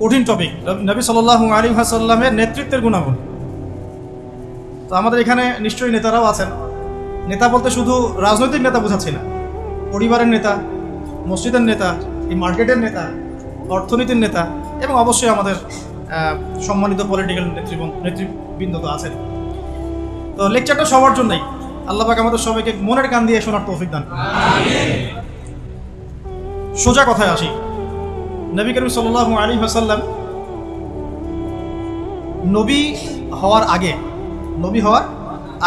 কঠিন টপিক নবী সাল আলী হাসাল্লামের নেতৃত্বের গুণাগুণ তো আমাদের এখানে নিশ্চয়ই নেতারাও আছেন। নেতা বলতে শুধু রাজনৈতিক নেতা বোঝাচ্ছি না। পরিবারের নেতা মসজিদের নেতা এই মার্কেটের নেতা অর্থনীতির নেতা এবং অবশ্যই আমাদের সম্মানিত পলিটিক্যাল নেতৃবৃন্দ নেতৃবৃন্দ তো আছেন। তো লেকচারটা সবার জন্যই। আল্লাহ পাক আমাদের সবাইকে মনের কান দিয়ে শোনার তৌফিক দান সোজা কথায় আসি। নবী করিম সাল্লাল্লাহু আলী হাসাল্লাম নবী হওয়ার আগে, নবী হওয়ার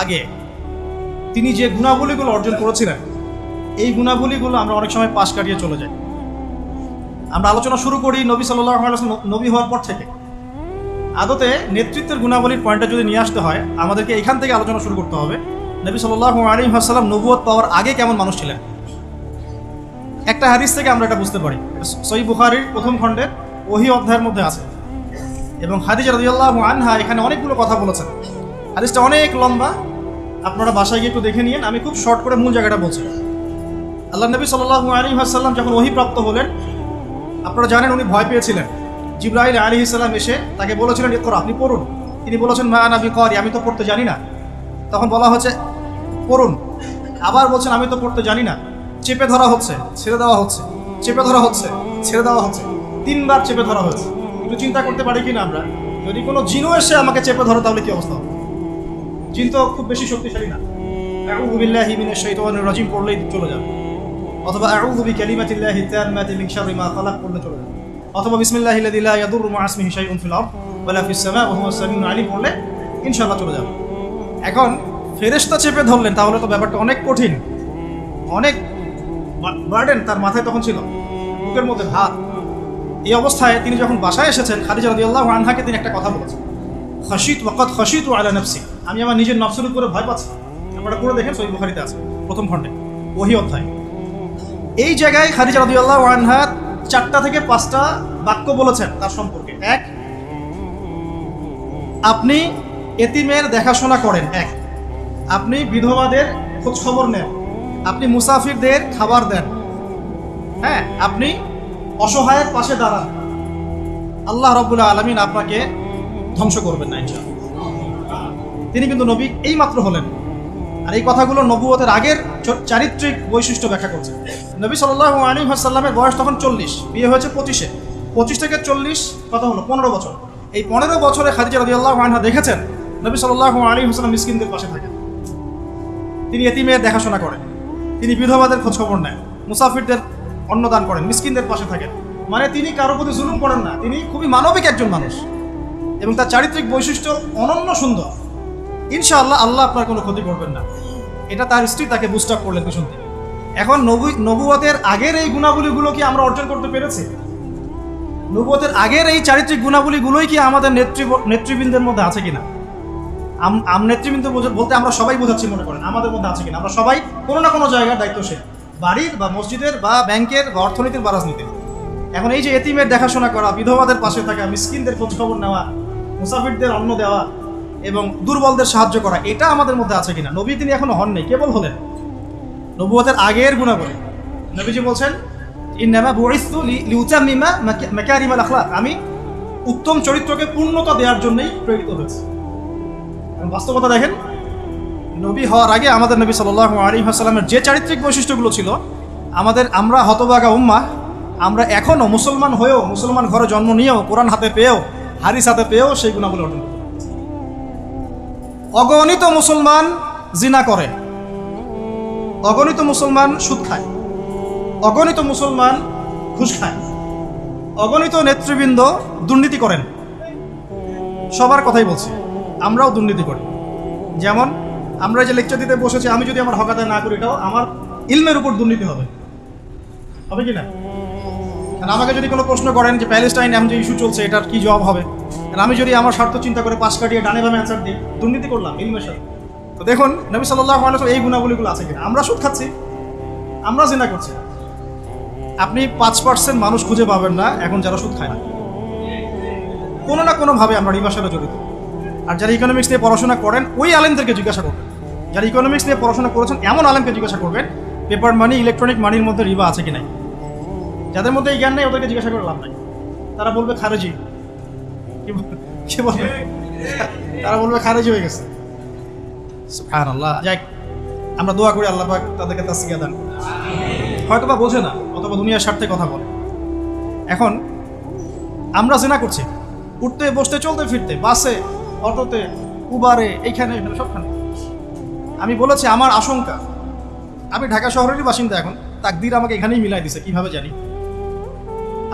আগে তিনি যে গুণাবলীগুলো অর্জন করেছিলেন, এই গুণাবলীগুলো আমরা অনেক সময় পাশ কাটিয়ে চলে যাই। আমরা আলোচনা শুরু করি নবী সাল্লাহ নবী হওয়ার পর থেকে। আদতে নেতৃত্বের গুণাবলীর পয়েন্টটা যদি নিয়ে আসতে হয়, আমাদেরকে এখান থেকে আলোচনা শুরু করতে হবে। নবী সাল্লাহ আলী হাসাল্লাম নবুয়ত পাওয়ার আগে কেমন মানুষ ছিলেন? একটা হাদিস থেকে আমরা এটা বুঝতে পারি। সই বুখারির প্রথম খণ্ডের ওহি অধ্যায়ের মধ্যে আছে। এবং হাদিজ রাদিয়াল্লাহু আনহা এখানে অনেকগুলো কথা বলেছেন। হাদিসটা অনেক লম্বা। আপনারা বাসায় গিয়ে একটু দেখে নিন। আমি খুব শর্ট করে মূল জায়গাটা বলছি। আল্লাহ নবী সাল্লাল্লাহু আলাইহি ওয়াসাল্লাম যখন ওহি প্রাপ্ত হলেন, আপনারা জানেন উনি ভয় পেয়েছিলেন। জিব্রাইল আলী ইসলাম এসে তাকে বলেছিলেন, ইকরা, আপনি পড়ুন। তিনি বলেছেন, মা নাবি করি আমি তো পড়তে জানি না। তখন বলা হচ্ছে, পড়ুন। আবার বলছেন, আমি তো পড়তে জানি না। চেপে ধরা হচ্ছে, ছেড়ে দেওয়া হচ্ছে, চেপে ধরা হচ্ছে, ছেড়ে দেওয়া হচ্ছে। তিনবার চেপে ধরা হচ্ছে একটু চিন্তা করতে পারি কিনা আমরা? যদি কোনো জিনও এসে আমাকে চেপে ধরে, তাহলে কি অবস্থা হবে? জিন তো খুব বেশি শক্তিশালী না। পড়লেই চলে অথবা চলে অথবা পড়লে চলে এখন ফেরেশতা চেপে ধরলেন, তাহলে তো ব্যাপারটা অনেক কঠিন। অনেক বার্ডেন তার মাথায় তখন ছিল। বুকের মধ্যে ভাত। এই অবস্থায় তিনি যখন বাসায় এসেছেন, খাদিজা রাদিয়াল্লাহু আনহাকে তিনি একটা কথা বলেছেন। খসিত ওয়াকাত খসিত আলা নফসি আমি আমার নিজের নফসের উপরে ভয় পাচ্ছি। আপনারা পড়ে দেখেন সহি বুখারিতে আছে, প্রথম খণ্ডে, ওহি অধ্যায়। এই জায়গায় খাদিজা রাদিয়াল্লাহু আনহা চারটা থেকে পাঁচটা বাক্য বলেছেন তার সম্পর্কে। এক, আপনি এতিমের দেখাশোনা করেন। এক, আপনি বিধবাদের খোঁজ খবর নেন। আপনি মুসাফিরদের খাবার দেন। হ্যাঁ আপনি অসহায়ের পাশে দাঁড়ান। আল্লাহ রবুল্লা আলমিন আপনাকে ধ্বংস করবেন না, ইনশাআল্লাহ। তিনি কিন্তু নবী এই মাত্র হলেন। আর এই কথাগুলো নবুয়তের আগের চারিত্রিক বৈশিষ্ট্য ব্যাখ্যা করছে। নবী সাল্লাহ আলী সাল্লামের বয়স তখন চল্লিশ, বিয়ে হয়েছে পঁচিশে। পঁচিশ থেকে চল্লিশ কত হলো পনেরো বছর। এই পনেরো বছরে খাদিজা আল্লাহ আনহা দেখেছেন? নবী সাল্লাহ আলী হাসাল্লাম মিসকিনদের পাশে থাকেন। তিনি এতিমের দেখাশোনা করেন। তিনি বিধবাদের খোঁজখবর নেন, মুসাফিরদের অন্নদান করেন, মিসকিনদের পাশে থাকেন। মানে তিনি কারও প্রতি জুলুম করেন না, তিনি খুবই মানবিক একজন মানুষ। এবং তার চারিত্রিক বৈশিষ্ট্য অনন্য সুন্দর। ইনশাআল্লাহ আল্লাহ আপনার কোনো ক্ষতি করবেন না। এটা তার স্ত্রী তাকে বুস্ট আপ করলেন পিছন থেকে। এখন নবু, নবুয়তের আগের এই গুণাবলীগুলো কি আমরা অর্জন করতে পেরেছি? নবুয়তের আগের এই চারিত্রিক গুণাবলীগুলোই কি আমাদের নেতৃ নেতৃবৃন্দের মধ্যে আছে কিনা? আম- নেতৃবৃন্দ বলতে আমরা সবাই বোঝাচ্ছি মনে করেন, আমাদের মধ্যে আছে কিনা। আমরা সবাই কোনো না কোনো জায়গার দায়িত্বশীল বাড়ির বা মসজিদের বা ব্যাংকের বা অর্থনীতির বা রাজনীতির। এখন এই যে এতিমের দেখাশোনা করা, বিধবাদের পাশে থাকা, মিসকিনদের খোঁজখবর নেওয়া, মুসাফিরদের অন্ন দেওয়া এবং দুর্বলদের সাহায্য করা, এটা আমাদের মধ্যে আছে কিনা? নবী তিনি এখনও হন নেই, কেবল হলেন। নবুয়তের আগের গুণা গুণাবলী। নবীজি বলছেন আমি উত্তম চরিত্রকে পূর্ণতা দেওয়ার জন্যই প্রেরিত হয়েছে। বাস্তবতা দেখেন, নবী হওয়ার আগে আমাদের নবী সাল্লাহ আলী হাসালামের যে চারিত্রিক বৈশিষ্ট্যগুলো ছিল, আমাদের আমরা হতবাগা উম্মা আমরা এখনও মুসলমান হয়েও, মুসলমান ঘরে জন্ম নিয়েও, কোরআন হাতে পেয়েও হারিস হাতে পেয়েও সেই গুণাগুলো অর্জন অগণিত মুসলমান জিনা করে, অগণিত মুসলমান সুদ খায়, অগণিত মুসলমান ঘুষ খায়, অগণিত নেতৃবৃন্দ দুর্নীতি করেন, সবার কথাই বলছি। আমরাও দুর্নীতি করি। যেমন, আমরা যে লেকচার দিতে বসেছি, আমি যদি আমার হকাতে না করি, এটাও আমার ইলমের উপর দুর্নীতি হবে। হবে কি না? আর আমাকে যদি কোনো প্রশ্ন করেন যে প্যালেস্টাইন এখন যে ইস্যু চলছে, এটার কি জবাব হবে? আর আমি যদি আমার স্বার্থ চিন্তা করে পাশ কাটিয়ে ডানে বামে অ্যান্সার দিই, দুর্নীতি করলাম ইলমের সাথে। তো দেখুন, নবী সাল্লাহ আলাইহি এই গুণাবলীগুলো আছে কিনা? আমরা সুদ খাচ্ছি, আমরা জিনা করছি। আপনি পাঁচ পার্সেন্ট মানুষ খুঁজে পাবেন না, এখন যারা সুদ খায় না। কোনো না কোনোভাবে আমরা রিবার জড়িত। আর যারা ইকোনমিক্স নিয়ে পড়াশোনা করেন ওই আলেমদেরকে জিজ্ঞাসা করবেন। যারা ইকোনমিক্স নিয়ে পড়াশোনা করেছেন এমন আলেমকে জিজ্ঞাসা করবেন পেপার মানি ইলেকট্রনিক মানির মধ্যে রিবা আছে কি নাই। যাদের মধ্যে এই জ্ঞান নেই ওদেরকে জিজ্ঞাসা করে লাভ নাই। তারা বলবে খারেজি। কি বলবে? তারা বলবে খারেজি হয়ে গেছে। সুবহানাল্লাহ। যাই আমরা দোয়া করি আল্লাহ পাক তাদেরকে তাসকিয়া দান। হয়তো বা বোঝে না অথবা দুনিয়ার স্বার্থে কথা বলে। এখন আমরা জেনা করছি। উঠতে বসতে চলতে ফিরতে বাসে অটোতে, উবারে, এইখানে সবখানে। আমি বলেছি, আমার আশঙ্কা। আমি ঢাকা শহরেরই বাসিন্দা এখন। তাকদির আমাকে এখানেই মিলাই দিছে, কীভাবে জানি।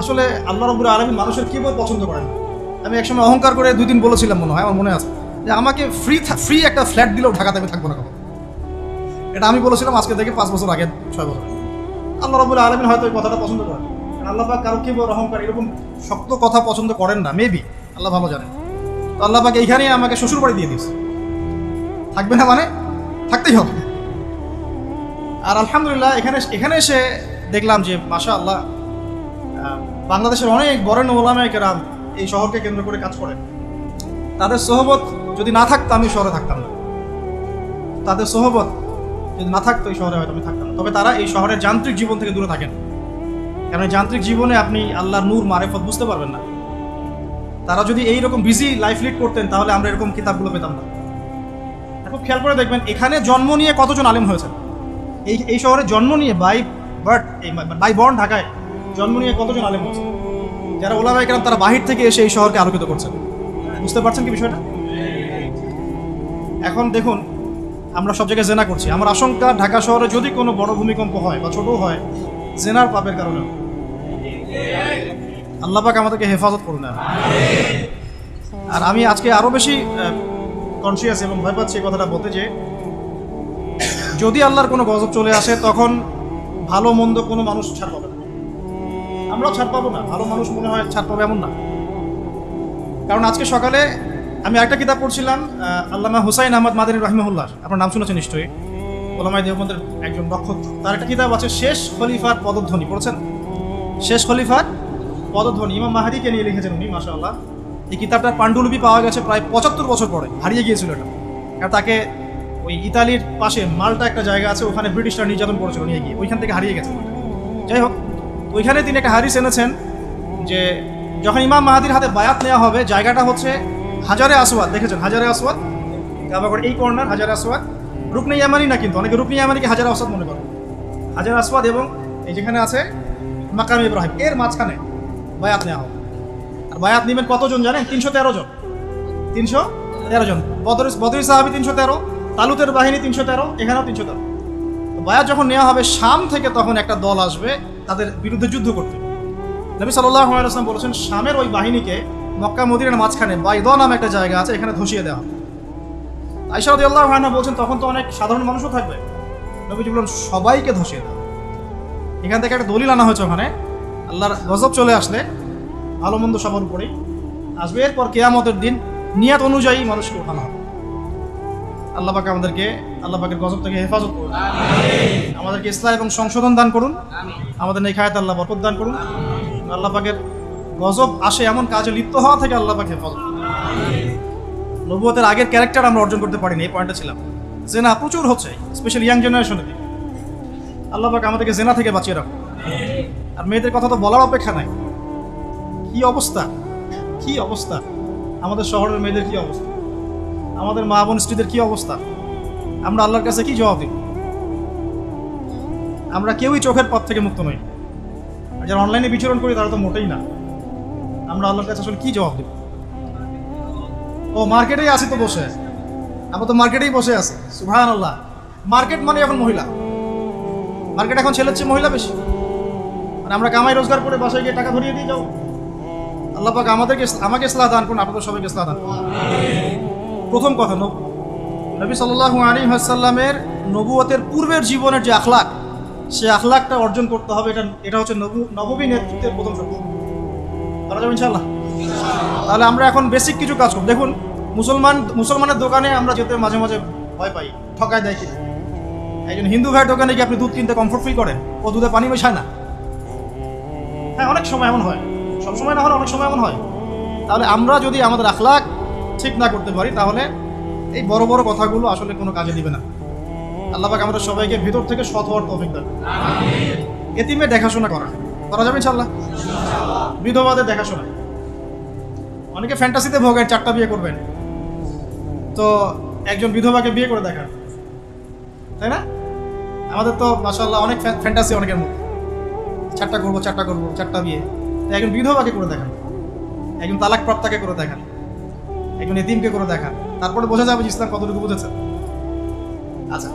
আসলে আল্লাহ রবুল আলমিন মানুষের কি পছন্দ করেন? আমি একসময় অহংকার করে দুই দিন বলেছিলাম মনে হয়, আমার মনে আছে, যে আমাকে ফ্রি ফ্রি একটা ফ্ল্যাট দিলেও ঢাকাতে আমি থাকব না কখনো। এটা আমি বলেছিলাম আজকে থেকে পাঁচ বছর আগে, ছয় বছর আল্লাহ রবুল আলমিন হয়তো এই কথাটা পছন্দ করেন। আল্লাহ কারও কি বড় অহংকার এরকম শক্ত কথা পছন্দ করেন না মেবি আল্লাহ ভালো জানেন। তো আল্লাহ পাক আমাকে শ্বশুর বাড়ি দিয়ে দিয়েছে। থাকবে না মানে? থাকতেই হবে। আর আলহামদুলিল্লাহ, এখানে এখানে এসে দেখলাম যে মাশা আল্লাহ বাংলাদেশের অনেক বড় ওলামায় কেরাম এই শহরকে কেন্দ্র করে কাজ করে তাদের সোহবত যদি না থাকতো, আমি শহরে থাকতাম না। তাদের সোহবত যদি না থাকতো, এই শহরে হয়তো আমি থাকতাম তবে তারা এই শহরের যান্ত্রিক জীবন থেকে দূরে থাকেন। কারণ যান্ত্রিক জীবনে আপনি আল্লাহর নূর, মারেফত বুঝতে পারবেন না। তারা যদি এইরকম বিজি লাইফ লিড করতেন, তাহলে আমরা এরকম কিতাবগুলো পেতাম না। এখন খেয়াল করে দেখবেন, এখানে জন্ম নিয়ে কতজন আলেম হয়েছে এই এই শহরে জন্ম নিয়ে বাই বার্থ এই বাই বর্ন ঢাকায় জন্ম নিয়ে কতজন আলেম হচ্ছে যারা ওলামাই কেরাম তারা বাহির থেকে এসে এই শহরকে আলোকিত করছেন। বুঝতে পারছেন কি বিষয়টা? এখন দেখুন, আমরা সব জায়গায় জেনা করছি। আমার আশঙ্কা, ঢাকা শহরে যদি কোনো বড় ভূমিকম্প হয় বা ছোট হয়, জেনার পাপের কারণে। আল্লাহ আমাদেরকে হেফাজত করুন আর আমি আজকে আরও বেশি কনসিয়াস এবং ভয় পাচ্ছি এই কথাটা বলতে যে, যদি আল্লাহর কোনো গজব চলে আসে, তখন ভালো মন্দ কোনো মানুষ ছাড় পাবে না। আমরাও ছাড় পাবো না, ভালো মানুষ মনে হয় ছাড় পাবে এমন না। কারণ আজকে সকালে আমি একটা কিতাব পড়ছিলাম আল্লামা হুসাইন আহমদ মাদানী রহিমহুল্লাহ। আপনার নাম শুনেছেন নিশ্চয়ই? ওলামাই দেবন্দের একজন নক্ষত্র তার একটা কিতাব আছে, শেষ খলিফার পদধ্বনি। পড়ছেন? শেষ খলিফার পদধ্বনি ইমাম মাহাদিকে নিয়ে লিখেছেন উনি মাসাল্লাহ এই কিতাবটার পাণ্ডুলিপি পাওয়া গেছে প্রায় পঁচাত্তর বছর পরে, হারিয়ে গিয়েছিল এটা। আর তাকে ওই ইতালির পাশে মাল্টা একটা জায়গা আছে, ওখানে ব্রিটিশরা নির্যাতন করেছিল নিয়ে গিয়ে, ওইখান থেকে হারিয়ে গেছে। যাই হোক ওইখানে তিনি একটা হারিস এনেছেন যে যখন ইমাম মাহাদির হাতে বায়াত নেওয়া হবে, জায়গাটা হচ্ছে হাজারে আসওয়াদ, দেখেছেন? হাজারে আসওয়াদ কাবাগড় এই কর্নার, হাজারে আসওয়াদ। রুকনে ইয়ামানি না কিন্তু, অনেকে রুকনে ইয়ামানিকে হাজার আসওয়াদ মনে করে। হাজার আসওয়াদ এবং এই যেখানে আছে মাকাম ইব্রাহিম, এর মাঝখানে বায়াত নেওয়া হবে। আর বায়াত নেবেন কতজন জানেন? তিনশো তেরো জন। তিনশো তেরো জন। বদর বদরি সাহাবি তিনশো তেরো, তালুতের বাহিনী তিনশো তেরো, এখানেও তিনশো তেরো। বায়াত যখন নেওয়া হবে শাম থেকে তখন একটা দল আসবে তাদের বিরুদ্ধে যুদ্ধ করতে। নবী সাল্লাহ আসলাম বলেছেন, শামের ওই বাহিনীকে মক্কা মদিনার মাঝখানে বাইদ নামে একটা জায়গা আছে, এখানে ধসিয়ে দেওয়া আইসারদ আল্লাহ হায়না বলছেন, তখন তো অনেক সাধারণ মানুষও থাকবে। নবীজি বললেন, সবাইকে ধসিয়ে দেওয়া এখান থেকে একটা দলিল আনা হয়েছে ওখানে। আল্লাহর গজব চলে আসলে ভালো মন্দ সবার উপরেই। আসবে এরপর কেয়ামতের দিন নিয়াত অনুযায়ী মানুষকে উঠানো হবে। আল্লাহ পাকে আমাদেরকে আল্লাহ পাকের গজব থেকে হেফাজত করুন। আমাদেরকে ইসলাম এবং সংশোধন দান করুন। আমাদের এই খায়াত আল্লাহ বরকত দান করুন। আল্লাহ পাকের গজব আসে এমন কাজে লিপ্ত হওয়া থেকে আল্লাহ পাকে হেফাজত। নবুয়তের আগের ক্যারেক্টার আমরা অর্জন করতে পারিনি এই পয়েন্টটা ছিলাম। জেনা প্রচুর হচ্ছে স্পেশালি ইয়াং জেনারেশনে আল্লাহ পাক আমাদেরকে জেনা থেকে বাঁচিয়ে রাখুন। আর মেয়েদের কথা তো বলার অপেক্ষা নাই। কি অবস্থা? কি অবস্থা? আমাদের শহরের মেয়েদের কি অবস্থা? আমাদের মা বোন স্ত্রীদের কি অবস্থা? আমরা আল্লাহর কাছে কি জবাব দিব? আমরা কেউই চোখের পথ থেকে মুক্ত নই। আর যারা অনলাইনে বিচরণ করি তারা তো মোটেই না। আমরা আল্লাহর কাছে আসলে কি জবাব দেব? ও, মার্কেটেই আছি তো বসে। আমরা তো মার্কেটেই বসে আছি। সুভান আল্লাহ মার্কেট মানে এখন মহিলা। মার্কেট এখন ছেলের চেয়ে মহিলা বেশি। মানে আমরা কামাই রোজগার করে বাসায় গিয়ে টাকা ধরিয়ে দিয়ে যাও। আল্লাহ পাক আমাদেরকে আমাকে ইসলাহ দান করুন, আপনাদের সবাইকে ইসলাহ দান। প্রথম কথা, নব নবী সাল্লাল্লাহু আলাইহি ওয়াসাল্লামের নবুয়তের পূর্বের জীবনের যে আখলাক, সে আখলাকটা অর্জন করতে হবে। এটা এটা হচ্ছে নবু নববী নেতৃত্বের প্রথম শর্ত। ইনশাল্লাহ তাহলে আমরা এখন বেসিক কিছু কাজ করব। দেখুন, মুসলমান, মুসলমানের দোকানে আমরা যেতে মাঝে মাঝে ভয় পাই, ঠকায় দেয় একজন হিন্দু ভাইয়ের দোকানে কি আপনি দুধ কিনতে কমফোর্ট ফিল করেন, ও দুধে পানি মেশায় না। হ্যাঁ অনেক সময় এমন হয়। সব সময় না হলে অনেক সময় এমন হয়। তাহলে আমরা যদি আমাদের আখলাক ঠিক না করতে পারি তাহলে এই বড় বড় কথাগুলো আসলে কোনো কাজে দিবে না। আল্লাহ পাক আমাদের সবাইকে ভিতর থেকে সৎ হওয়ার তৌফিক দেন এতিমের দেখাশোনা করা। করা যাবে ইনশাল্লাহ বিধবাদের দেখাশোনা। অনেকে ফ্যান্টাসিতে ভোগেন চারটা বিয়ে করবেন। তো একজন বিধবাকে বিয়ে করে দেখান। তাই না? আমাদের তো মাসাল্লাহ অনেক ফ্যান্টাসি অনেকের মধ্যে। চারটা করব চারটা করব, চারটা বিয়ে। একজন বিধবাকে করে দেখান, একজন তালাক প্রাপ্তাকে করে দেখান, একজন এতিমকে করে দেখান। তারপরে বোঝা যাবে ইসলাম কতটুকু বুঝেছে আচ্ছা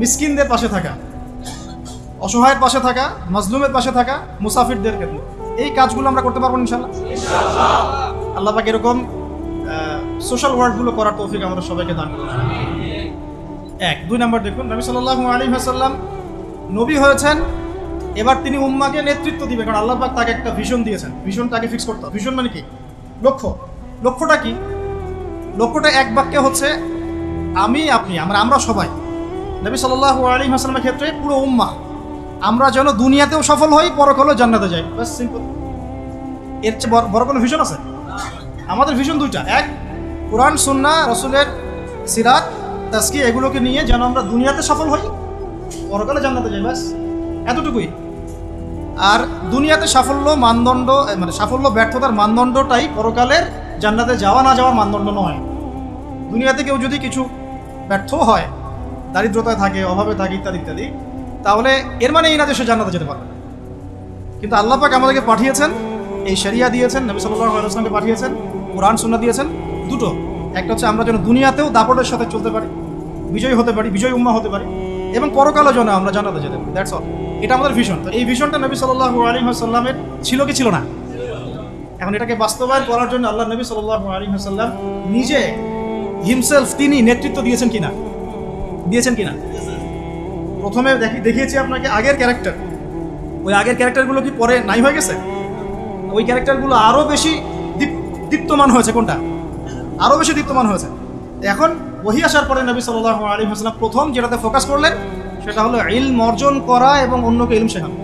মিসকিনদের পাশে থাকা, অসহায়ের পাশে থাকা, মজলুমের পাশে থাকা মুসাফিরদের ক্ষেত্রে এই কাজগুলো আমরা করতে পারব ইনশাল্লাহ আল্লাহ পাক এরকম সোশ্যাল ওয়ার্কগুলো করার তৌফিক আমরা সবাইকে দান করুন। এক, দুই নম্বর দেখুন, নবী সাল্লাল্লাহু আলাইহি ওয়াসাল্লাম নবী হয়েছেন এবার তিনি উম্মাকে নেতৃত্ব দিবে, কারণ আল্লাহ পাক তাকে একটা ভিশন দিয়েছেন। ভিশন তাকে ফিক্স করতে হবে। ভিশন মানে কি? লক্ষ্য। লক্ষ্যটা কি? লক্ষ্যটা এক বাক্যে হচ্ছে, আমি, আপনি, আমরা আমরা সবাই। নবী সাল্লাল্লাহু আলাইহি ওয়াসাল্লামের ক্ষেত্রে পুরো উম্মাহ আমরা যেন দুনিয়াতেও সফল হই, পরকালেও জান্নাতে যাই। বাস সিম্পল এর চেয়ে বড়- বড় কোনো ভিশন আছে? আমাদের ভিশন দুইটা। এক, কোরআন সুন্না রসুলের সিরাত তাস্কি এগুলোকে নিয়ে যেন আমরা দুনিয়াতে সফল হই, পরকালে জান্নাতে যাই। ব্যাস, এতটুকুই। আর দুনিয়াতে সাফল্য, মানদণ্ড মানে সাফল্য, ব্যর্থতার মানদণ্ডটাই পরকালের জান্নাতে যাওয়া না যাওয়ার মানদণ্ড নয়। দুনিয়াতে কেউ যদি কিছু ব্যর্থ হয়, দারিদ্রতায় থাকে, অভাবে থাকে, ইত্যাদি ইত্যাদি, তাহলে এর মানে এই না যে সে জান্নাতে যেতে পারবে কিন্তু আল্লাহ পাক আমাদেরকে পাঠিয়েছেন, এই শরিয়া দিয়েছেন, নবী ওয়াসাল্লামকে পাঠিয়েছেন, কোরআন, সুন্নাহ দিয়েছেন, দুটো। একটা হচ্ছে আমরা যেন দুনিয়াতেও দাপটের সাথে চলতে পারি, বিজয়ী হতে পারি, বিজয়ী উম্মা হতে পারি। এবং পরকালও যেন আমরা জান্নাতে যেতে পারি। দ্যাটস অল এটা আমাদের ভিশন তো এই ভিশনটা নবী সাল্লাল্লাহু আলাইহি ওয়াসাল্লামের ছিল কি ছিল না? এখন এটাকে বাস্তবায়ন করার জন্য আল্লাহ নবী সাল্লাল্লাহু আলাইহি ওয়াসাল্লাম নিজে হিমসেলফ তিনি নেতৃত্ব দিয়েছেন কিনা? দিয়েছেন কিনা? প্রথমে দেখি দেখিয়েছি আপনাকে আগের ক্যারেক্টার ওই আগের ক্যারেক্টারগুলো কি পরে নাই হয়ে গেছে? ওই ক্যারেক্টারগুলো আরও বেশি দীপ- দীপ্তমান হয়েছে কোনটা? আরও বেশি দীপ্তমান হয়েছে। এখন ওহি আসার পরে নবী সাল্লাহ আলী হাসলাম প্রথম যেটাতে ফোকাস করলেন, সেটা হলো ইলম অর্জন করা এবং অন্যকে ইলম শেখানো।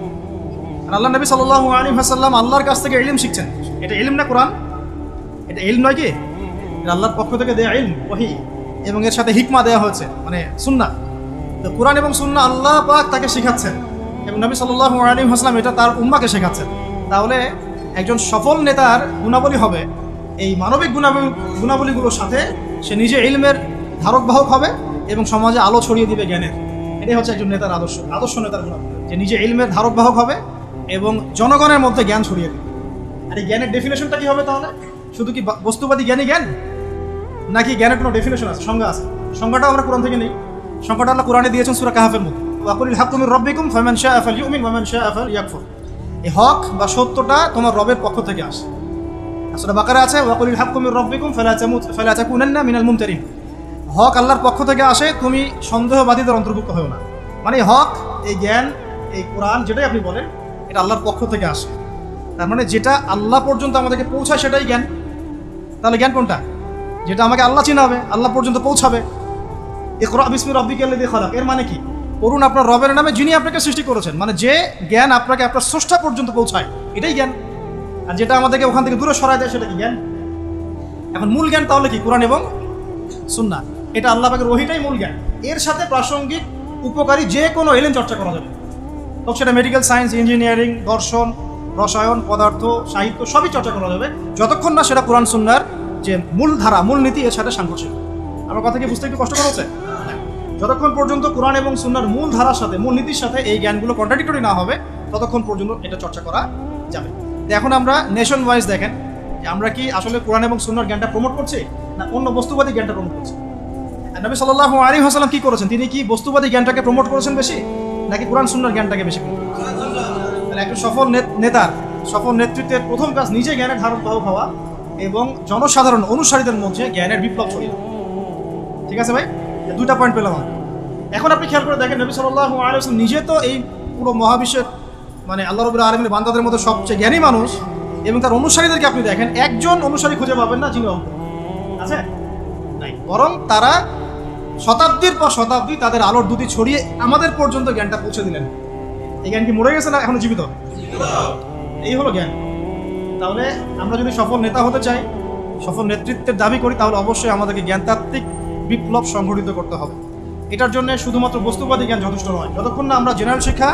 আল্লাহ নবী সাল্লাহ আলী হাসাল্লাম আল্লাহর কাছ থেকে ইলম শিখছেন। এটা ইলম না কোরআন? এটা ইলম নয় কি? আল্লাহর পক্ষ থেকে দেয়া ইলম, ওহি। এবং এর সাথে হিকমা দেওয়া হয়েছে মানে সুন্না তো কোরআন এবং সুন্না আল্লাহ পাক তাকে শেখাচ্ছেন। এবং নবী সাল্লাল্লাহু আলাইহি হাসলাম এটা তার উম্মাকে শেখাচ্ছেন। তাহলে একজন সফল নেতার গুণাবলী হবে। এই মানবিক গুণাবলী গুণাবলীগুলোর সাথে সে নিজে ইলমের ধারক বাহক হবে এবং সমাজে আলো ছড়িয়ে দিবে জ্ঞানের। এটাই হচ্ছে একজন নেতার আদর্শ আদর্শ নেতার যে নিজে ইলমের ধারক বাহক হবে এবং জনগণের মধ্যে জ্ঞান ছড়িয়ে দেবে। আর এই জ্ঞানের ডেফিনেশনটা কি হবে তাহলে? শুধু কি বস্তুবাদী জ্ঞানী জ্ঞান? নাকি জ্ঞানের কোনো ডেফিনেশন আছে? সংজ্ঞা আছে। সংজ্ঞাটাও আমরা কোরআন থেকে নেই। সংজ্ঞাটা আল্লাহ কোরআনে দিয়েছেন সূরা কাহাফের মধ্যে। ওয়াকুলিল হাক্কু মির রাব্বিকুম ফামান শাআ ফালইউমিন ওয়া মান শাআ ফালইয়াকফুর। এই হক বা সত্যটা তোমার রবের পক্ষ থেকে আসে। আসলে বাকারে আছে ওয়াকুলিল হাক্কু মির রাব্বিকুম ফালা তামুত, ফালা তাকুনান্না মিনাল মুমতারিন। হক আল্লাহর পক্ষ থেকে আসে, তুমি সন্দেহবাদীদের অন্তর্ভুক্ত হও না। মানে হক, এই জ্ঞান, এই কোরআন যেটাই আপনি বলেন, এটা আল্লাহর পক্ষ থেকে আসে। তার মানে যেটা আল্লাহ পর্যন্ত আমাদেরকে পৌঁছায় সেটাই জ্ঞান। তাহলে জ্ঞান কোনটা? যেটা আমাকে আল্লাহ চিনাবে, আল্লাহ পর্যন্ত পৌঁছাবে। এ ইকরা বিসমি রব্বিকাল লাযী খালাক। এর মানে কি? করুন আপনার রবের নামে যিনি আপনাকে সৃষ্টি করেছেন। মানে যে জ্ঞান আপনাকে, আপনার স্রষ্টা পর্যন্ত পৌঁছায়, এটাই জ্ঞান। আর যেটা আমাদেরকে ওখান থেকে দূরে সরায় দেয়, সেটা কি জ্ঞান? এখন মূল জ্ঞান তাহলে কি? কোরআন এবং সুন্নাহ। এটা আল্লাহ ওহিটাই মূল জ্ঞান। এর সাথে প্রাসঙ্গিক, উপকারী যে কোনো এলেন চর্চা করা যাবে। তখন সেটা মেডিকেল সায়েন্স ইঞ্জিনিয়ারিং দর্শন, রসায়ন, পদার্থ, সাহিত্য, সবই চর্চা করা যাবে। যতক্ষণ না সেটা কোরআন, সুন্নার যে মূল ধারা, মূল নীতি, এর সাথে সাংঘর্ষিক। আমার কথা কি বুঝতে একটু কষ্ট করা হচ্ছে? যতক্ষণ পর্যন্ত কোরআন এবং সুন্নার মূল ধারার সাথে, মূল নীতির সাথে এই জ্ঞানগুলো কন্ট্রাডিক্টরি না হবে, ততক্ষণ পর্যন্ত এটা চর্চা করা যাবে। এখন আমরা নেশন ওয়াইজ দেখেন আমরা কি আসলে কোরআন এবং সুন্নার জ্ঞানটা প্রমোট করছি, না অন্য বস্তুবাদী জ্ঞানটা প্রমোট করছি? নবী সাল্লাল্লাহু আলাইহি ওয়াসাল্লাম কি করেছেন? তিনি কি বস্তুবাদী জ্ঞানটাকে প্রমোট করেছেন বেশি? নাকি কোরআন সুন্নার জ্ঞানটাকে বেশি করেছেন? তাহলে একজন সফল নেত- নেতার, সফল নেতৃত্বের প্রথম কাজ নিজে জ্ঞানের বাহক হওয়া এবং জনসাধারণ অনুসারীদের মধ্যে জ্ঞানের বিপ্লব ছড়িয়ে ঠিক আছে ভাই? দুইটা পয়েন্ট পেলাম এখন আপনি খেয়াল করে দেখেন, নবী সাল্লাল্লাহু আলাইহি ওয়াসাল্লাম নিজে তো এই পুরো মহাবিশ্বের মানে আল্লাহ রবুল্লাহ আলমীর বান্দাদের মধ্যে সবচেয়ে জ্ঞানী মানুষ এবং তার অনুসারীদেরকে আপনি দেখেন, একজন অনুসারী খুঁজে পাবেন না যিনি আছে? নাই। বরং তারা শতাব্দীর পর শতাব্দী তাদের আলোর দুটি ছড়িয়ে আমাদের পর্যন্ত জ্ঞানটা পৌঁছে দিলেন। এই জ্ঞান কি মরে গেছে না এখনও জীবিত? এই হলো জ্ঞান। তাহলে আমরা যদি সফল নেতা হতে চাই, সফল নেতৃত্বের দাবি করি, তাহলে অবশ্যই আমাদেরকে জ্ঞানতাত্ত্বিক বিপ্লব সংঘটিত করতে হবে। এটার জন্য শুধুমাত্র বস্তুবাদী জ্ঞান যথেষ্ট নয়। যতক্ষণ না আমরা জেনারেল শিক্ষা,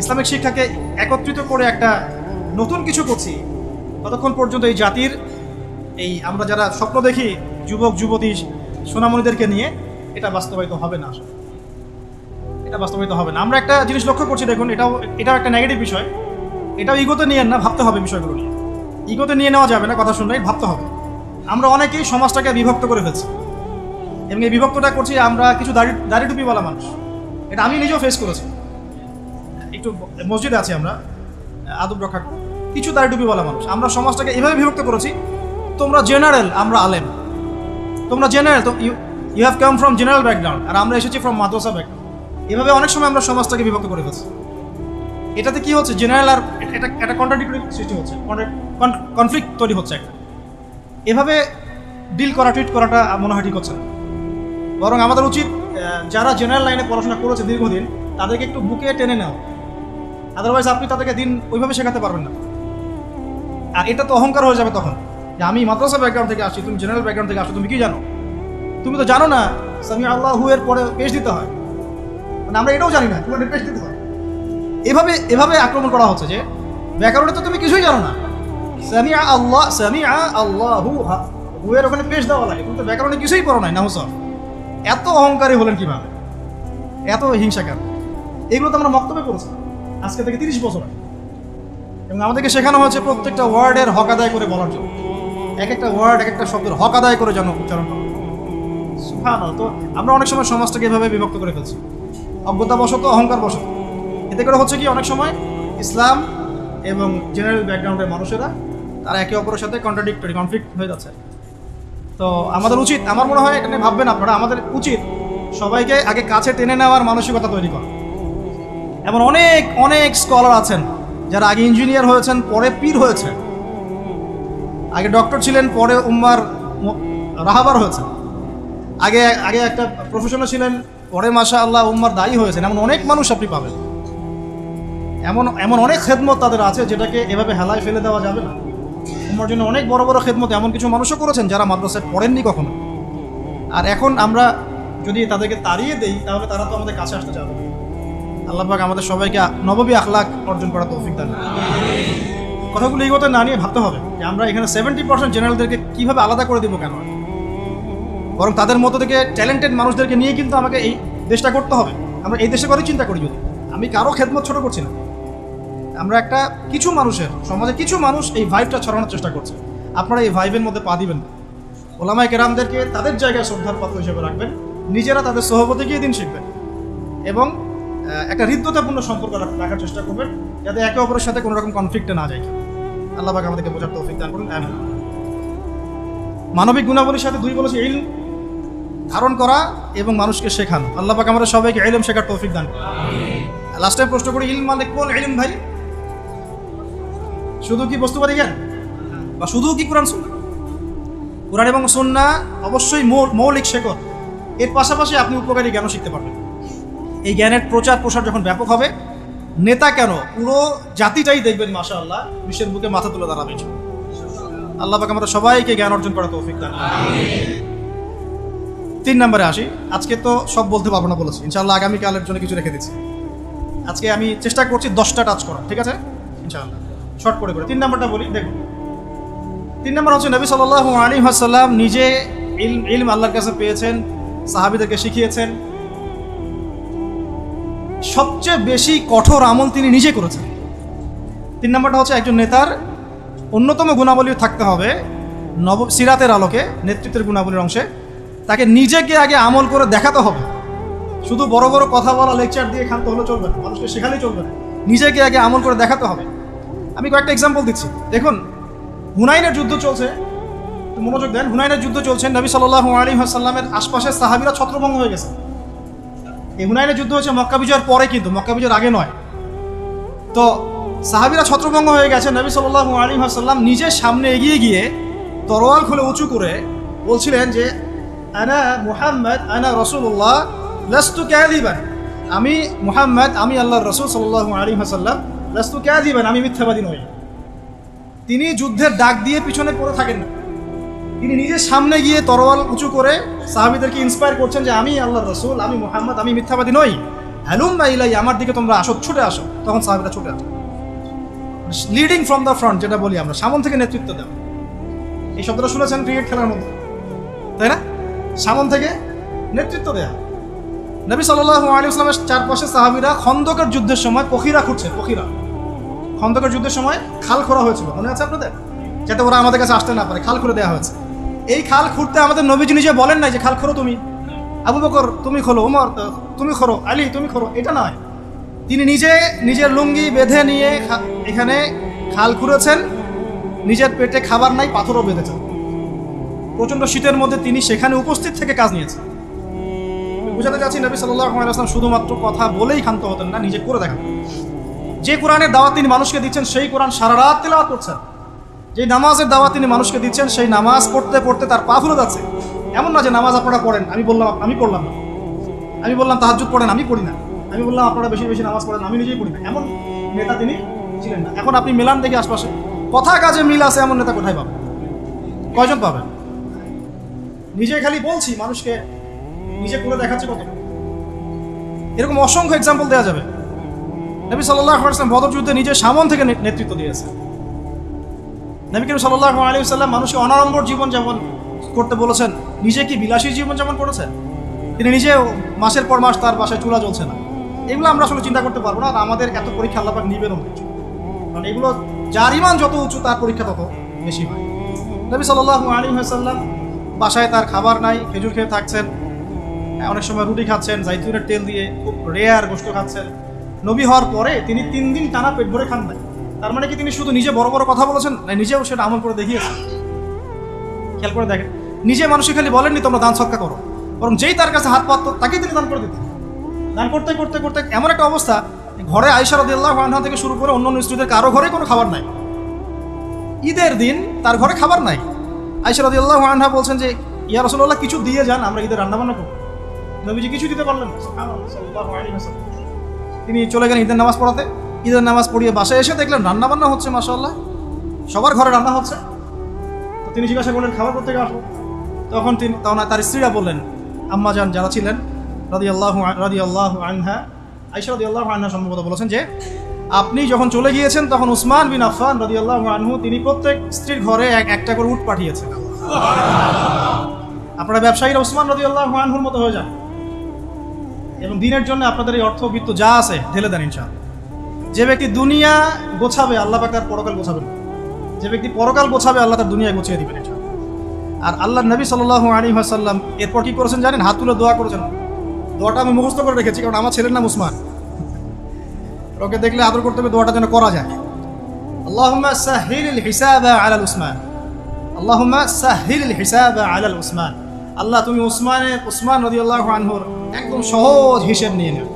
ইসলামিক শিক্ষাকে একত্রিত করে একটা নতুন কিছু করছি, ততক্ষণ পর্যন্ত এই জাতির, এই আমরা যারা স্বপ্ন দেখি, যুবক, যুবতী, সোনামণিদেরকে নিয়ে এটা বাস্তবায়িত হবে না এটা বাস্তবায়িত হবে না। আমরা একটা জিনিস লক্ষ্য করছি, দেখুন, এটাও এটাও একটা নেগেটিভ বিষয়। এটাও ইগোতে নিয়ে না, ভাবতে হবে বিষয়গুলো নিয়ে। ইগোতে নিয়ে নেওয়া যাবে না, কথা শুনলেই ভাবতে হবে। আমরা অনেকেই সমাজটাকে বিভক্ত করে ফেলছি। এবং এই বিভক্তটা করছি আমরা কিছু দাড়ি দাড়ি টুপিওয়ালা মানুষ। এটা আমি নিজেও ফেস করেছি। একটু মসজিদে আছি আমরা, আদব রক্ষা কিছু দাড়ি টুপিওয়ালা মানুষ। আমরা সমাজটাকে এভাবে বিভক্ত করেছি, তোমরা জেনারেল আমরা আলেম। তোমরা জেনারেল তো you have come from general background আর আমরা এসেছি ফ্রম মাদ্রাসা ব্যাকগ্রাউন্ড এভাবে অনেক সময় আমরা সমাজটাকে বিভক্ত করে ফেলছি। এটাতে কি হচ্ছে? জেনারেল আর এটা একটা কন্ট্রাডিক্টরি সৃষ্টি হচ্ছে কনফ্লিক্ট তৈরি হচ্ছে একটা। এভাবে ডিল করা ট্রিট করাটা মনে হয় ঠিক হচ্ছে না। বরং আমাদের উচিত যারা জেনারেল লাইনে পড়াশোনা করেছে দীর্ঘদিন, তাদেরকে একটু বুকে টেনে নেওয়া। আদারওয়াইজ আপনি তাদেরকে দিন ওইভাবে শেখাতে পারবেন না। আর এটা তো অহংকার হয়ে যাবে তখন। যে আমি মাদ্রাসা ব্যাকগ্রাউন্ড থেকে আসছি, তুমি জেনারেল ব্যাকগ্রাউন্ড থেকে আসছো, তুমি কি জানো? তুমি তো জানো না সামি আল্লাহ এর পরে পেশ দিতে হয়। মানে আমরা এটাও জানি না তোমার পেশ দিতে হয়। এভাবে এভাবে আক্রমণ করা হচ্ছে যে, ব্যাকরণে তো তুমি কিছুই জানো না। সামিয়া আল্লাহ সামিয়া আল্লাহ হু এর ওখানে পেশ দেওয়া লাগে তুমি তো ব্যাকরণে কিছুই পড়ো নাই নাহুসব এত অহংকারী হলেন কীভাবে? এত হিংসা কেন? এগুলো তো আমরা বক্তব্যে করেছি আজকে থেকে তিরিশ বছর আগে। এবং আমাদেরকে শেখানো হয়েছে প্রত্যেকটা ওয়ার্ডের হক আদায় করে বলার জন্য। এক একটা ওয়ার্ড, এক একটা শব্দের হক আদায় করে যেন উচ্চারণ করা সুবহানাল্লাহ। তো আমরা অনেক সময় সমাজটাকে এভাবে বিভক্ত করে ফেলছি। অহংকার বশত এতে করে হচ্ছে কি, অনেক সময় ইসলাম এবং জেনারেল ব্যাকগ্রাউন্ডের মানুষেরা, তারা একে অপরের সাথে কন্ট্রাডিক্টরি কনফ্লিক্ট হয়ে যাচ্ছে। তো আমাদের উচিত, আমার মনে হয় এটা ভাববেন আপনারা, আমাদের উচিত সবাইকে আগে কাছে টেনে নেওয়ার মানসিকতা তৈরি করা। এমন অনেক অনেক স্কলার আছেন, যারা আগে ইঞ্জিনিয়ার হয়েছেন, পরে পীর হয়েছে। আগে ডক্টর ছিলেন, পরে উম্মার রাহাবার হয়েছে আগে আগে একটা প্রফেশনে ছিলেন, পরে মাসা আল্লাহ উম্মার দায়ী হয়েছেন। এমন অনেক মানুষ আপনি পাবেন। এমন এমন অনেক খেদমত তাদের আছে যেটাকে এভাবে হেলায় ফেলে দেওয়া যাবে না। উম্মার জন্য অনেক বড় বড় খেদমত এমন কিছু মানুষও করেছেন যারা মাদ্রাসায় পড়েননি কখনো। আর এখন আমরা যদি তাদেরকে তাড়িয়ে দেই, তাহলে তারা তো আমাদের কাছে আসতে যাবে। না। আল্লাহ পাক আমাদের সবাইকে নববী আখলাক অর্জন করা তৌফিক দান। কথাগুলো এগোতে না নিয়ে ভাবতে হবে যে আমরা এখানে সেভেন্টি পার্সেন্ট জেনারেলদেরকে কীভাবে আলাদা করে দিব কেন? বরং তাদের মতো থেকে ট্যালেন্টেড মানুষদেরকে নিয়ে কিন্তু আমাকে এই দেশটা করতে হবে। আমরা এই দেশে করে চিন্তা করি যদি। আমি কারও খেদমত ছোট করছি না। আমরা একটা কিছু মানুষের সমাজে কিছু মানুষ এই ভাইবটা ছড়ানোর চেষ্টা করছে। আপনারা এই ভাইবের মধ্যে পা দিবেন না। ওলামাই কেরামদেরকে তাদের জায়গায় শ্রদ্ধার পাত্র হিসেবে রাখবেন। নিজেরা তাদের সহপতি গিয়ে দিন শিখবেন। এবং একটা হৃদ্যতাপূর্ণ সম্পর্ক রাখ- রাখার চেষ্টা করবেন। যাতে একে অপরের সাথে কোনো রকম কনফ্লিক্টে না যায় আল্লাহ আমাদেরকে বোঝার তৌফিক দান করুন। মানবিক গুণাবলীর সাথে দুই বলেছে, ইলম ধারণ করা এবং মানুষকে শেখানো। আল্লাহ পাক আমাদের সবাইকে ইলম শেখার তৌফিক দান লাস্ট টাইম প্রশ্ন করি ইলম মানে কোন এলম ভাই? শুধু কি বস্তুবাদী জ্ঞান? বা শুধু কি কোরআন সুন্নাহ কোরআন এবং সন্না অবশ্যই মৌলিক শেখর। এর পাশাপাশি আপনি উপকারী জ্ঞানও শিখতে পারবেন। এই জ্ঞানের প্রচার প্রসার যখন ব্যাপক হবে নেতা কেন পুরো জাতিটাই দেখবেন মাসা আল্লাহ বিশ্বের বুকে মাথা তুলে দাঁড়াবে। আল্লাহ পাক আমরা সবাইকে জ্ঞান অর্জন করা তৌফিক দান। তিন নম্বরে আসি। আজকে তো সব বলতে পারব না বলেছি। ইনশাল্লাহ আগামীকালের জন্য কিছু রেখে দিচ্ছি। আজকে আমি চেষ্টা করছি দশটা টাচ করা ঠিক আছে? ইনশাআল্লাহ। শর্ট করে করে। তিন নম্বরটা বলি, দেখুন। তিন নম্বর হচ্ছে নবী সাল্লাহ আলী হাসাল্লাম নিজে ইলম ইলম আল্লাহর কাছে পেয়েছেন, সাহাবিদেরকে শিখিয়েছেন। সবচেয়ে বেশি কঠোর আমল তিনি নিজে করেছেন। তিন নম্বরটা হচ্ছে একজন নেতার অন্যতম গুণাবলী থাকতে হবে, নব, সিরাতের আলোকে, নেতৃত্বের গুণাবলীর অংশে। তাকে নিজেকে আগে আমল করে দেখাতে হবে। শুধু বড় বড় কথা বলা লেকচার দিয়ে খান্ত হলে চলবে না। মানুষকে শেখালেই চলবে না। নিজেকে আগে আমল করে দেখাতে হবে। আমি কয়েকটা এক্সাম্পল দিচ্ছি। দেখুন, হুনাইনের যুদ্ধ চলছে। মনোযোগ দেন। হুনাইনের যুদ্ধ চলছে, নবী সাল্লাহ আলী সাল্লামের আশপাশের সাহাবিরা ছত্রভঙ্গ হয়ে গেছে। এই হুনাইনের যুদ্ধ হচ্ছে মক্কা বিজয়ের পরে কিন্তু, মক্কা বিজয়ের আগে নয়। তো সাহাবিরা ছত্রভঙ্গ হয়ে গেছে, নবী সাল্লাহ আলী সাল্লাম নিজের সামনে এগিয়ে গিয়ে তরোয়াল খুলে উঁচু করে বলছিলেন যে আনা মুহাম্মদ, আনা রসুল্লাহ লাস্তু ক্যাদিবান আমি মুহাম্মদ, আমি আল্লাহর রসুল সাল্লাহ আলী সাল্লাম লাস্তু ক্যাদিবান আমি মিথ্যাবাদী নই। তিনি যুদ্ধের ডাক দিয়ে পিছনে পড়ে থাকেন। না তিনি নিজের সামনে গিয়ে তরোয়াল উঁচু করে সাহাবিদেরকে ইন্সপায়ার করছেন যে আমি আল্লাহ রসুল, আমি মোহাম্মদ, আমি মিথ্যাবাদী নই। হ্যালুম বা ইলাই আমার দিকে তোমরা আসো, ছুটে আসো। তখন সাহাবিরা ছুটে আসো। লিডিং ফ্রম দ্য ফ্রন্ট যেটা বলি আমরা, সামন থেকে নেতৃত্ব দেওয়া। এই শব্দটা শুনেছেন ক্রিকেট খেলার মধ্যে। তাই না? সামন থেকে নেতৃত্ব দেয়া। নবী সাল্লাহ আলী ইসলামের চারপাশে সাহাবিরা খন্দকের যুদ্ধের সময় পখিরা খুঁজছে পখিরা। খন্দকের যুদ্ধের সময় খাল খোঁড়া হয়েছিল, মনে আছে আপনাদের? যাতে ওরা আমাদের কাছে আসতে না পারে, খাল খুঁড়ে দেওয়া হয়েছে। এই খাল খুঁড়তে আমাদের নবীজি নিজে বলেন নাই যে, খাল খোঁড়ো তুমি। আবু বকর, তুমি খোলো, উমর তুমি খোরো আলী, তুমি খোরো এটা নয়। তিনি নিজে নিজের লুঙ্গি বেঁধে নিয়ে এখানে খাল খুঁড়েছেন। নিজের পেটে খাবার নাই, পাথরও বেঁধেছেন। প্রচণ্ড শীতের মধ্যে তিনি সেখানে উপস্থিত থেকে কাজ নিয়েছেন। বুঝাতে চাচ্ছি নবী সাল্লাহ আসলাম শুধুমাত্র কথা বলেই ক্ষান্ত হতেন না, নিজে করে দেখান যে কোরআনের দাওয়াত তিনি মানুষকে দিচ্ছেন, সেই কোরআন সারা রাত তেলাওয়াত করছেন। যে নামাজের দাওয়াত তিনি মানুষকে দিচ্ছেন, সেই নামাজ পড়তে পড়তে তার পা ফুলে যাচ্ছে। এমন না যে নামাজ আপনারা পড়েন, আমি বললাম, আমি পড়লাম না। আমি বললাম, তাহাজ্জুদ পড়েন, আমি পড়ি না। আমি বললাম, আপনারা বেশি বেশি নামাজ পড়েন, আমি নিজেই পড়ি না। এমন নেতা তিনি ছিলেন না। এখন আপনি মেলান দেখি আশপাশে। কথা কাজে মিল আছে, এমন নেতা কোথায় পাবেন? কয়জন পাবেন? নিজে খালি বলছি, মানুষকে নিজে করে দেখাচ্ছে কত? এরকম অসংখ্য এক্সাম্পল দেওয়া যাবে। নবী সাল্লাহ বদর যুদ্ধে নিজে সামন থেকে নেতৃত্ব দিয়েছে নবী করিম সাল্লাহ আলী সাল্লাম মানুষকে অনাড়ম্বর জীবন যেমন করতে বলেছেন। নিজে কি বিলাসী জীবন যেমন করেছেন? তিনি নিজে মাসের পর মাস তার বাসায় চুলা জ্বলছে না। এগুলো আমরা আসলে চিন্তা করতে পারব না আর আমাদের এত পরীক্ষা আল্লাপাক নিবেন কারণ এগুলো যার ইমান যত উঁচু, তার পরীক্ষা তত বেশি হয়। নবী সাল্লাহ আলী সাল্লাম বাসায় তার খাবার নাই, খেজুর খেয়ে থাকছেন। অনেক সময় রুটি খাচ্ছেন, জাইতুনের তেল দিয়ে খুব রেয়ার গোস্ত খাচ্ছেন। নবী হওয়ার পরে তিনি তিন দিন টানা পেট ভরে খান নাই। তার মানে কি তিনি শুধু নিজে বড় বড় কথা বলেছেন, না নিজেও সেটা আমল করে দেখিয়েছেন? খেয়াল করে দেখেন, নিজে মানুষকে খালি বলেননি, তোমরা দান সৎকা করো। বরং যেই তার কাছে হাত পাতত, তাকেই তিনি দান করে দিতেন। দান করতে করতে করতে এমন একটা অবস্থা, ঘরে আয়সা রদিয়াল্লাহ আনহা থেকে শুরু করে অন্য অন্য স্ত্রীদের কারও ঘরে কোনো খাবার নাই। ঈদের দিন তার ঘরে খাবার নাই। আয়সা রদিয়াল্লাহ আনহা বলছেন যে, ইয়া রসুল্লাহ কিছু দিয়ে যান, আমরা ঈদের রান্নাবান্না করব। নবীজি কিছু দিতে পারলেন। তিনি চলে গেলেন ঈদের নামাজ পড়াতে। ঈদের নামাজ পড়িয়ে বাসায় এসে দেখলেন রান্না বান্না হচ্ছে মাসাল্লাহ সবার ঘরে রান্না হচ্ছে। তো তিনি জিজ্ঞাসা করলেন, খাবার করতে আসব তখন তিনি, তখন তার স্ত্রীরা বললেন, আম্মা যান, যারা ছিলেন রাদি আল্লাহ রাদি আল্লাহ আনহা। আইসা রাদি আল্লাহ আনহা সম্ভবত বলেছেন যে আপনি যখন চলে গিয়েছেন তখন উসমান বিন আফফান রাদি আল্লাহ আনহু তিনি প্রত্যেক স্ত্রীর ঘরে এক একটা করে উট পাঠিয়েছেন। আপনারা ব্যবসায়ীরা উসমান রাদি আল্লাহ আনহুর মতো হয়ে যান। এবং দিনের জন্য আপনাদের এই অর্থ অর্থবিত্ত যা আছে ঢেলে দেন ইনশাআল্লাহ। যে ব্যক্তি দুনিয়া গোছাবে আল্লাহ পাক তার পরকাল গোছাবেন যে ব্যক্তি পরকাল গোছাবে আল্লাহ তার দুনিয়া গোছিয়ে দিবেন ইনশাআল্লাহ। আর আল্লাহ নবী সাল্লাল্লাহু আলাইহি ওয়াসাল্লাম এরপর কি করেছেন জানেন? হাত তুলে দোয়া করেছেন। দোয়াটা আমি মুখস্থ করে রেখেছি কারণ আমার ছেলের নাম উসমান। ওকে দেখলে আদর করতে হবে, দোয়াটা যেন করা যায়। আল্লাহুম্মা সাহিল হিসাব আলাল উসমান। আল্লাহুম্মা সাহিল হিসাব আলাল উসমান। আল্লাহ, তুমি উসমানের উসমান রাদিয়াল্লাহু আনহুর একদম সহজ হিসেব নিয়ে নেও।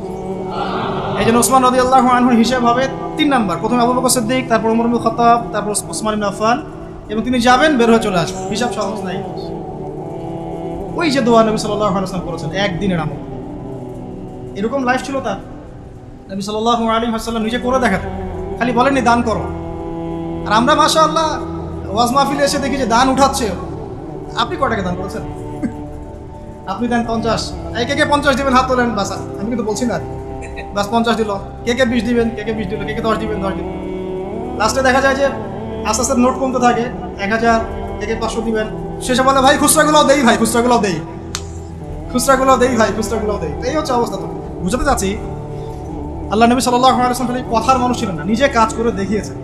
এই জন্য উসমান রাদিয়াল্লাহু আনহুর হিসেব হবে তিন নাম্বার। প্রথমে আবু বকর সিদ্দিক, তারপর ওমর ইবনে খাত্তাব, তারপর উসমান ইবনে আফফান, এবং তিনি যাবেন, বের হয়ে চলে আসবেন। হিসাব সহজ নাই। ওই যে দোয়া নবী সাল্লাল্লাহু আলাইহি করেছেন, একদিনের আমল। এরকম লাইফ ছিল তার। নবী সাল্লাল্লাহু আলাইহি ওয়াসাল্লাম নিজে করে দেখাতেন খালি বলেননি, দান করো। আর আমরা মাসা আল্লাহ ওয়াজ মাহফিলে এসে দেখি যে দান উঠাচ্ছে। আপনি কটাকে দান করেছেন? আপনি দেন পঞ্চাশ। এই কে কে পঞ্চাশ দিবেন, হাত তোলেন, বাস, আমি কিন্তু বলছি না। বাস পঞ্চাশ দিল। কে কে বিশ দিবেন, কে কে বিশ দিল, কে কে দশ দিবেন দশ দিবেন লাস্টে দেখা যায় যে আস্তে আস্তে নোট কমতে থাকে। এক হাজার, কে কে পাঁচশো দিবেন। শেষে বলে, ভাই, খুচরাগুলোও দেই, ভাই, খুচরাগুলোও দেই। খুচরাগুলোও দেই, ভাই, খুচরাগুলোও দেই। এই হচ্ছে অবস্থা। তো বুঝতে চাচ্ছি আল্লাহ নবী সাল্লাহ আলাইসলাম খালি কথার মানুষ ছিলেন না, নিজে কাজ করে দেখিয়েছেন।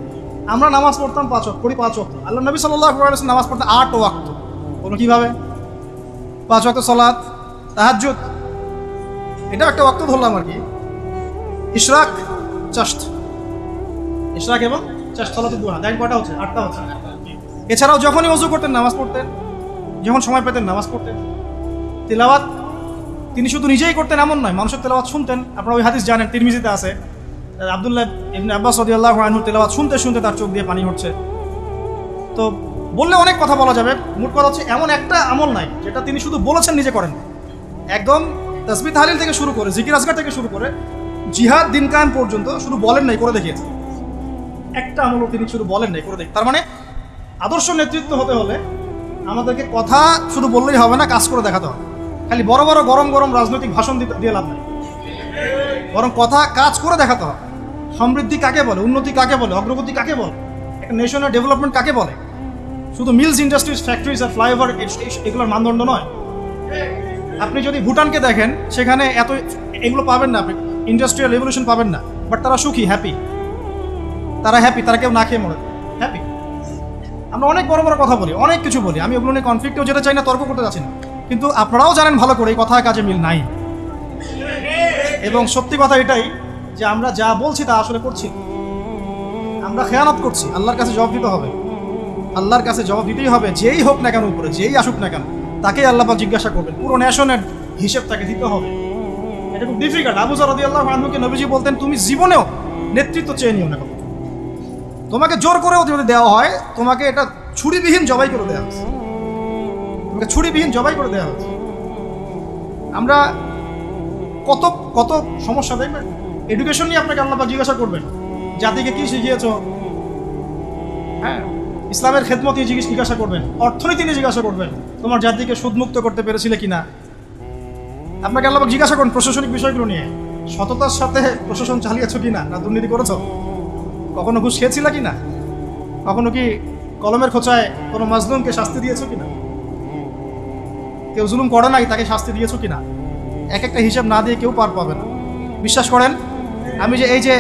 আমরা নামাজ পড়তাম পাঁচ ওয়াক্ত, পড়ি পাঁচ ওয়াক্ত। আল্লাহ নবী সাল্লাহ নামাজ পড়তে আট ওয়াক্ত। বলুন কীভাবে? পাঁচ ওয়াক্ত সলাৎ তাহাজ্জুদ। এটা একটা ওয়াক্ত ধরলাম আর কি। ইশরাক চাষ্ট ইশরাক এবং চাষ্ট সলাতে দুয়া দেখেন কটা হচ্ছে? আটটা হচ্ছে। এছাড়াও যখনই অজু করতেন, নামাজ পড়তেন, যখন সময় পেতেন, নামাজ পড়তেন। তিলাওয়াত তিনি শুধু নিজেই করতেন, এমন নয়, মানুষের তেলাওয়াত শুনতেন। আপনারা ওই হাদিস জানেন, তিরমিজিতে আছে। আবদুল্লাহ ইবনে আব্বাস রাদিয়াল্লাহু আনহু তেলাওয়াত শুনতে শুনতে তার চোখ দিয়ে পানি হচ্ছে। তো বললে অনেক কথা বলা যাবে, মোট কথা হচ্ছে এমন একটা আমল নাই, যেটা তিনি শুধু বলেছেন, নিজে করেন। একদম তসবি তাহলিল থেকে শুরু করে, জিকির আসগার থেকে শুরু করে, জিহাদ, দিন কায়েম পর্যন্ত শুধু বলেন নাই, করে দেখিয়েছেন। একটা আমলও তিনি শুধু বলেন নাই, করে দেখ তার মানে আদর্শ নেতৃত্ব হতে হলে আমাদেরকে কথা শুধু বললেই হবে না, কাজ করে দেখাতে হবে। খালি বড় বড় গরম গরম রাজনৈতিক ভাষণ দিয়ে লাভ নেই। বরং কথা কাজ করে দেখাতে হবে। সমৃদ্ধি কাকে বলে, উন্নতি কাকে বলে, অগ্রগতি কাকে বলে, একটা নেশনের ডেভেলপমেন্ট কাকে বলে? শুধু মিলস ইন্ডাস্ট্রিজ ফ্যাক্টরিজ আর ফ্লাইওভার এগুলোর মানদণ্ড নয়। আপনি যদি ভুটানকে দেখেন, সেখানে এত এগুলো পাবেন না আপনি ইন্ডাস্ট্রিয়াল রেভলিউশন পাবেন না। বাট তারা সুখী হ্যাপি তারা হ্যাপি তারা কেউ না খেয়ে মরে হ্যাপি আমরা অনেক বড় বড় কথা বলি, অনেক কিছু বলি। আমি ওগুলো নিয়ে কনফ্লিক্টেও যেতে চাই না, তর্ক করতে যাচ্ছি না। কিন্তু আপনারাও জানেন ভালো করে, এই কথা কাজে মিল নাই। এবং সত্যি কথা এটাই যে আমরা যা বলছি তা আসলে করছি। আমরা খেয়ানত করছি, আল্লাহর কাছে জবাব দিতে হবে। আল্লাহর কাছে জবাব দিতেই হবে, যেই হোক না কেন উপরে, যেই আসুক না কেন, তাকেই আল্লাহ জিজ্ঞাসা করবেন। পুরো নেশনের হিসেব তাকে দিতে হবে। এটা খুব ডিফিকাল্ট আবু জারদি আল্লাহ আনহুকে নবীজি বলতেন, তুমি জীবনেও নেতৃত্ব চেয়ে নিও না। তোমাকে জোর করেও যদি দেওয়া হয়, তোমাকে এটা ছুরিবিহীন জবাই করে দেওয়া তোমাকে ছুরিবিহীন জবাই করে দেওয়া হচ্ছে আমরা কত কত সমস্যা দেখবেন এডুকেশন নিয়ে আপনাকে আল্লাহ জিজ্ঞাসা করবেন, জাতিকে কি শিখিয়েছ? হ্যাঁ ইসলামের খেদমত নিয়ে জিজ্ঞেস জিজ্ঞাসা করবেন, অর্থনীতি নিয়ে জিজ্ঞাসা করবেন, তোমার জাতিকে সুদমুক্ত করতে পেরেছিলে কিনা? আপনাকে আল্লাহ জিজ্ঞাসা করুন প্রশাসনিক বিষয়গুলো নিয়ে। সততার সাথে প্রশাসন চালিয়েছো কিনা, না দুর্নীতি করেছ? কখনো ঘুষ খেয়েছিল কিনা? কখনো কি কলমের খোঁচায় কোনো মাজলুমকে শাস্তি দিয়েছ কিনা? কেউ জুলুম করে নাই, তাকে শাস্তি দিয়েছ কিনা? এক একটা হিসাব না দিয়ে কেউ পার পাবে না। বিশ্বাস করেন, আমি যে এই যে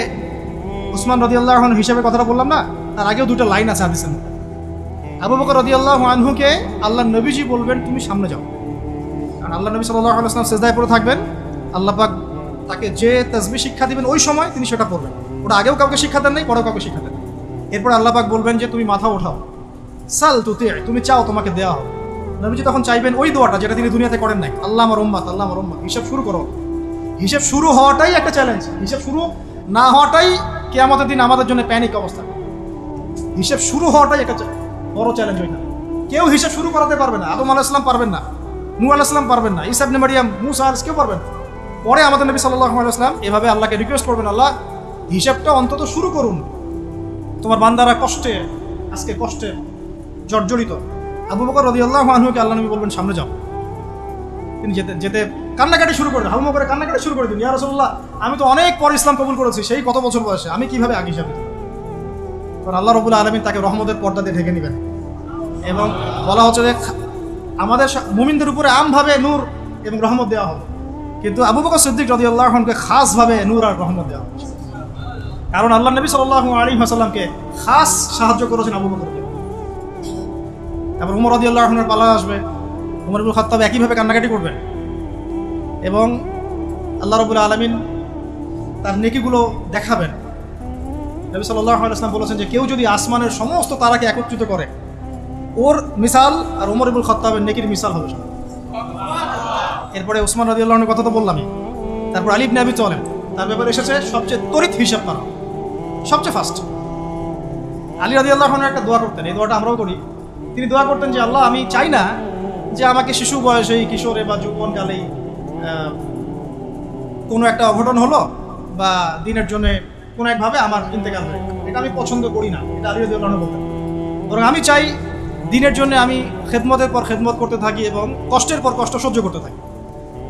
উসমান রদিয়াল্লাহ হিসাবে কথাটা বললাম না, তার আগেও দুটো লাইন আছে হাদিসের আবু বকর রদিয়াল্লাহ আনহুকে আল্লাহ নবীজি বলবেন, তুমি সামনে যাও। কারণ আল্লাহ নবী সাল্লাহ আলাইসলাম সেজদায় পড়ে থাকবেন, আল্লাহ পাক তাকে যে তসবি শিক্ষা দিবেন ওই সময় তিনি সেটা করবেন ওটা আগেও কাউকে শিক্ষা দেন নাই, পরেও কাউকে শিক্ষা দেন। এরপর আল্লাহ পাক বলবেন যে, তুমি মাথা ওঠাও। সাল তুতে তুমি চাও তোমাকে দেওয়া হবে নবীজি তখন চাইবেন ওই দোয়াটা যেটা তিনি দুনিয়াতে করেন নাই। আল্লাহ আমার উম্মাত, আল্লাহ আমার উম্মাত। হিসাব শুরু করো। হিসেব শুরু হওয়াটাই একটা চ্যালেঞ্জ হিসেব শুরু না হওয়াটাই কে আমাদের দিন আমাদের জন্য প্যানিক অবস্থা। হিসেব শুরু হওয়াটাই একটা বড় চ্যালেঞ্জ ওইটা কেউ হিসেব শুরু করাতে পারবে না। আদম আলাইসলাম পারবেন না। নু আলাইসলাম পারবেন না। ইসাব নেমারিয়াম মুসা আলাইস কেউ পারবেন না। পরে আমাদের নবী সাল্লাহ আলাইসলাম এভাবে আল্লাহকে রিকোয়েস্ট করবেন, আল্লাহ, হিসাবটা অন্তত শুরু করুন। তোমার বান্দারা কষ্টে, আজকে কষ্টে জর্জরিত। আবু বকর রদি আল্লাহ আনহুকে আল্লাহ নবী বলবেন, সামনে যাও। তিনি যেতে যেতে কান্নাকাটি শুরু করে হালমো করে কান্নাকাটি শুরু করে দিন। ইয়া রাসূলুল্লাহ, আমি তো অনেক পর ইসলাম কবুল করেছি, সেই কত বছর বয়সে? আমি কীভাবে আগে দেব? কারণ আল্লাহ রবুল্লা আলমিন তাকে রহমতের পর্দা দিয়ে ঢেকে নেবেন। এবং বলা হচ্ছে যে, আমাদের মুমিনদের উপরে আমভাবে নূর এবং রহমত দেওয়া হবে। কিন্তু আবু বকর সিদ্দিক রদি আল্লাহকে খাসভাবে নূর আর রহমত দেওয়া হবে কারণ আল্লাহ নবী সাল্লাহ আলী হাসাল্লামকে খাস সাহায্য করেছেন আবু বকরকে তারপর উমর রদি আল্লাহনের পালা আসবে। উমর ইবুল খত্তাব একইভাবে কান্নাকাটি করবেন। এবং আল্লাহ রবুল আলমিন তার নেকিগুলো দেখাবেন। নবী সাল্লাহ আলাইসলাম বলেছেন যে, কেউ যদি আসমানের সমস্ত তারাকে একত্রিত করে, ওর মিসাল আর উমর ইবুল খত্তাবের নেকির মিসাল হবে এরপরে ওসমান রাজি আল্লাহনের কথা তো বললামই তারপর আলিব নাবি চলেন তার ব্যাপারে এসেছে সবচেয়ে তরিত হিসাব করা। সবচেয়ে ফার্স্ট আলী রাজি আল্লাহনের একটা দোয়া করতেন। এই দোয়াটা আমরাও করি। তিনি দোয়া করতেন যে, আল্লাহ, আমি চাই না যে আমাকে শিশু বয়সেই কিশোরে বা যৌবনকালেই কোনো একটা অঘটন হলো বা দিনের জন্য কোনো একভাবে আমার ইন্তেকাল হয়ে এটা আমি পছন্দ করি না। এটা আলী বলতেন। বরং আমি চাই দিনের জন্য আমি খেদমতের পর খেদমত করতে থাকি এবং কষ্টের পর কষ্ট সহ্য করতে থাকি।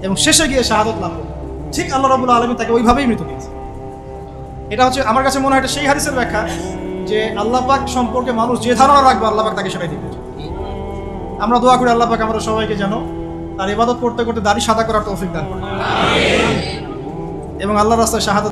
এবং শেষে গিয়ে শাহাদত লাভ করি। ঠিক আল্লাহ রবুল্লা আলমী তাকে ওইভাবেই মৃত্যু দিয়েছে। এটা হচ্ছে আমার কাছে মনে হয় সেই হাদিসের ব্যাখ্যা। যে আল্লাহ পাক সম্পর্কে মানুষ যে ধারণা রাখবে, আল্লাহ পাক তাকে সেটাই দিবে। আমরা দোয়া করি আল্লাহ পাক আমাদের সবাইকে যেন তার ইবাদত করতে করতে দাড়ি সাদা করার তৌফিক দান করে। এবং আল্লাহ রাস্তায় শাহাদত